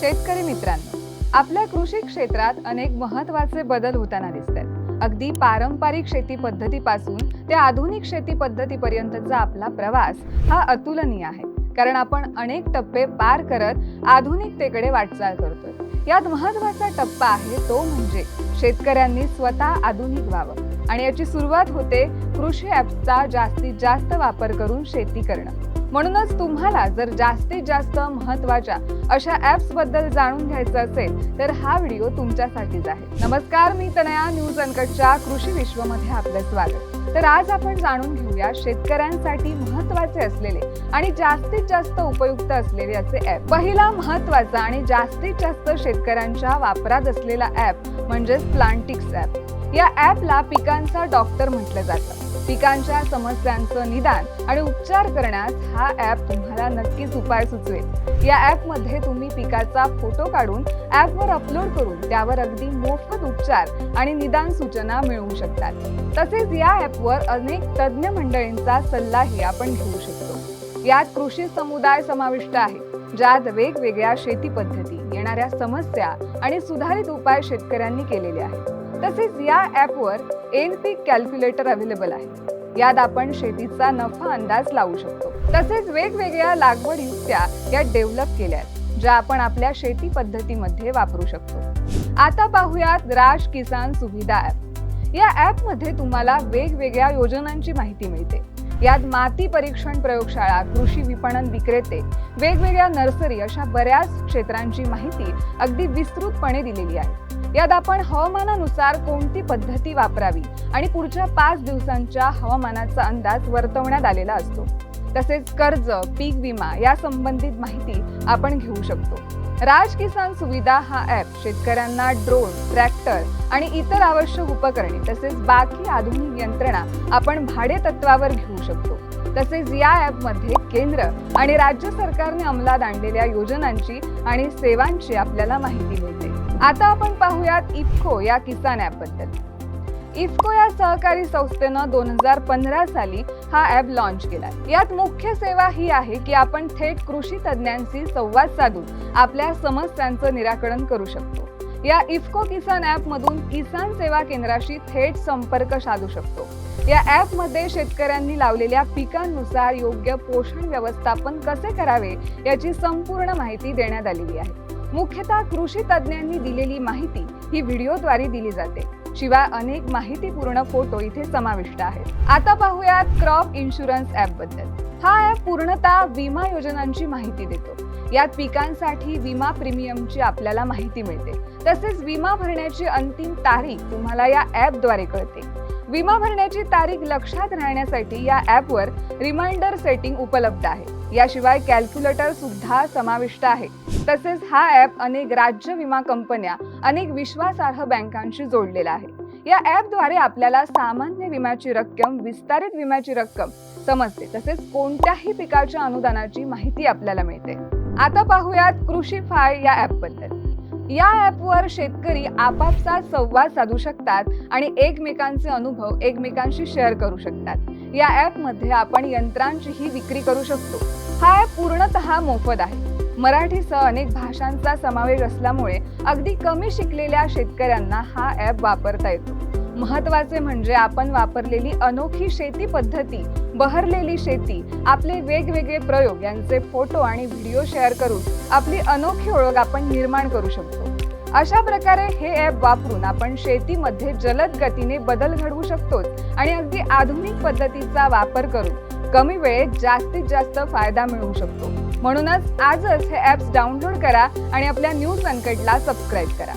शेतकरी मित्रांनो आपल्या कृषी क्षेत्रात अनेक महत्त्वाचे बदल होताना दिसतात अगदी पारंपरिक शेती पद्धतीपासून ते आधुनिक शेती पद्धतीपर्यंतचा आपला प्रवास हा अतुलनीय आहे. कारण आपण अनेक टप्पे पार करत आधुनिकतेकडे वाटचाल करतोय. यात महत्त्वाचा टप्पा आहे तो म्हणजे शेतकऱ्यांनी स्वतः आधुनिक व्हावं. आणि याची सुरुवात होते कृषी ॲप्सचा जास्तीत जास्त वापर करून शेती करणं. म्हणूनच तुम्हाला जर जास्तीत जास्त महत्त्वाच्या अशा ऍप्सबद्दल जाणून घ्यायचं असेल तर हा व्हिडिओ तुमच्यासाठीच आहे. नमस्कार मी तनया न्यूज अनकटच्या कृषी विश्वमध्ये आपलं स्वागत. तर आज आपण जाणून घेऊया शेतकऱ्यांसाठी महत्त्वाचे असलेले आणि जास्तीत जास्त उपयुक्त असलेले असे ऍप पहिला महत्त्वाचा आणि जास्तीत जास्त शेतकऱ्यांच्या वापरात असलेला ऍप म्हणजेच प्लांटिक्स ऍप या ॲपला पिकांचा डॉक्टर म्हटलं जातं. पिकांच्या समस्यांचं निदान आणि उपचार करण्यास हा ॲप तुम्हाला नक्कीच उपाय सुचवेल. या ॲपमध्ये तुम्ही पिकाचा फोटो काढून ॲपवर अपलोड करून त्यावर अगदी मोफत उपचार आणि निदान सूचना मिळवू शकतात. तसेच या ॲपवर अनेक तज्ज्ञ मंडळींचा सल्लाही आपण घेऊ शकतो. यात कृषी समुदाय समाविष्ट आहे ज्यात वेगवेगळ्या शेती पद्धती येणाऱ्या समस्या आणि सुधारित उपाय शेतकऱ्यांनी केलेले आहेत. तसेच या ॲपवर एन पीक कॅल्क्युलेटर अवेलेबल आहे. यात आपण शेतीचा नफा अंदाज लावू शकतो. तसेच वेगवेगळ्या लागवड युक्त्या या डेव्हलप केल्या आहेत ज्या आपण आपल्या शेती पद्धतीमध्ये वापरू शकतो. आता पाहूयात राज किसान सुविधा ऍप या ॲपमध्ये तुम्हाला वेगवेगळ्या योजनांची माहिती मिळते. यात माती परीक्षण प्रयोगशाळा कृषी विपणन विक्रेते वेगवेगळ्या नर्सरी अशा बऱ्याच क्षेत्रांची माहिती अगदी विस्तृतपणे दिलेली आहे. यात आपण हवामानानुसार कोणती पद्धती वापरावी आणि पुढच्या पाच दिवसांच्या हवामानाचा अंदाज वर्तवण्यात आलेला असतो. तसेच कर्ज पीक विमा या संबंधित माहिती आपण घेऊ शकतो. राज किसान सुविधा हा ऍप शेतकऱ्यांना ड्रोन ट्रॅक्टर आणि इतर आवश्यक उपकरणे तसेच बाकी आधुनिक यंत्रणा आपण भाडे तत्वावर घेऊ शकतो. तसेच या ऍपमध्ये केंद्र आणि राज्य सरकारने अंमलात आणलेल्या योजनांची आणि सेवांची आपल्याला माहिती मिळते. आता आपण पाहूयात इफ्को या किसान ॲपबद्दल इफ्को या सहकारी संस्थेनं दोन हजार पंधरा साली हा ॲप लॉन्च केला. यात मुख्य सेवा ही आहे की आपण थेट कृषी तज्ज्ञांशी संवाद साधून आपल्या समस्यांचं निराकरण करू शकतो. या इफ्को किसान ॲपमधून किसान सेवा केंद्राशी थेट संपर्क साधू शकतो. या ॲपमध्ये शेतकऱ्यांनी लावलेल्या पिकांनुसार योग्य पोषण व्यवस्थापन कसे करावे याची संपूर्ण माहिती देण्यात आलेली आहे. मुख्यतः कृषी तज्ज्ञांनी दिलेली माहिती ही व्हिडिओद्वारे दिली जाते. शिवाय अनेक माहितीपूर्ण फोटो इथे समाविष्ट आहेत. आता पाहूयात क्रॉप इन्शुरन्स ऍपबद्दल. हा ऍप पूर्णतः विमा योजनांची माहिती देतो. यात पिकांसाठी विमा प्रीमियमची आपल्याला माहिती मिळते. तसेच विमा भरण्याची अंतिम तारीख तुम्हाला या ऍपद्वारे कळते. विमा भरण्याची तारीख लक्षात राहण्यासाठी या ऍपवर रिमाइंडर सेटिंग उपलब्ध आहे. याशिवाय कॅल्क्युलेटर सुद्धा समाविष्ट आहे. तसेच हा ऍप अनेक राज्य विमा कंपन्या अनेक विश्वासार्ह बँकांशी जोडलेला आहे. या ऍपद्वारे आपल्याला सामान्य विम्याची रक्कम विस्तारित विम्याची रक्कम समजते. तसेच कोणत्याही पिकाच्या अनुदानाची माहिती आपल्याला मिळते. आता पाहूयात कृषी फाय या ऍपबद्दल या ऍपवर शेतकरी आपापसात संवाद साधू शकतात आणि एकमेकांचे अनुभव एकमेकांशी शेअर करू शकतात. या ॲपमध्ये आपण यंत्रांचीही विक्री करू शकतो. हा ऍप पूर्णतः मोफत आहे. मराठीसह अनेक भाषांचा समावेश असल्यामुळे अगदी कमी शिकलेल्या शेतकऱ्यांना हा ॲप वापरता येतो. महत्त्वाचे म्हणजे आपण वापरलेली अनोखी शेती पद्धती बहरलेली शेती आपले वेगवेगळे प्रयोग यांचे फोटो आणि व्हिडिओ शेअर करून आपली अनोखी ओळख आपण निर्माण करू शकतो. अशा प्रकारे हे ॲप वापरून आपण शेतीमध्ये जलद गतीने बदल घडवू शकतो आणि अगदी आधुनिक पद्धतीचा वापर करून कमी वेळेत जास्तीत जास्त फायदा मिळवू शकतो. म्हणूनच आजच हे ॲप्स डाउनलोड करा आणि आपल्या न्यूज अनकटला सबस्क्राईब करा.